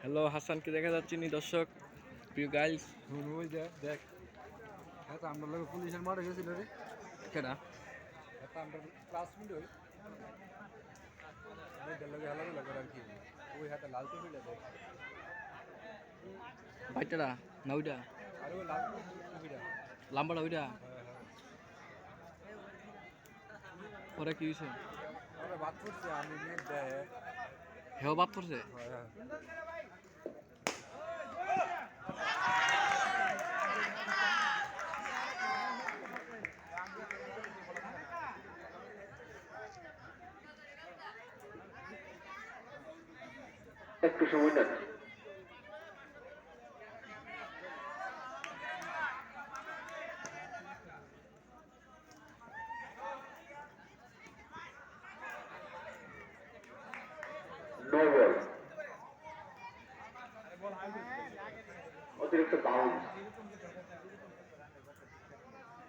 Hello হাসানকে দেখা যাচ্ছে নি দর্শক। প্রিয় গাইলস হুন ওই যে দেখ। হ্যাঁ আমরা লোক পুলিশের মাঠে গেছিল রে। কেডা? হ্যাঁ আমরা ক্লাসমেট ওই। মেয়েদের লোক হেলা গুলা করে আর কি। ওই হাতে লাল তো ফিলে দেখ। বাইটারা না ওইটা লাম্বাটা ওইটা পরে কি হয়েছে আমরা বাদ করছি একটু সময় নেন নো বল অতিরিক্ত বাউন্স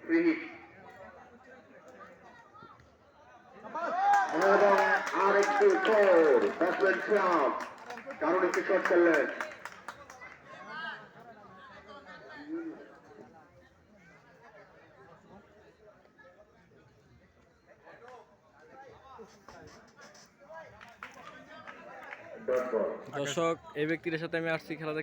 ফ্রি হিট এবং আর একটি ফোর ব্যাটসম্যান শট খেললেন দর্শক এই ব্যক্তির সাথে আমি আসছি খেলা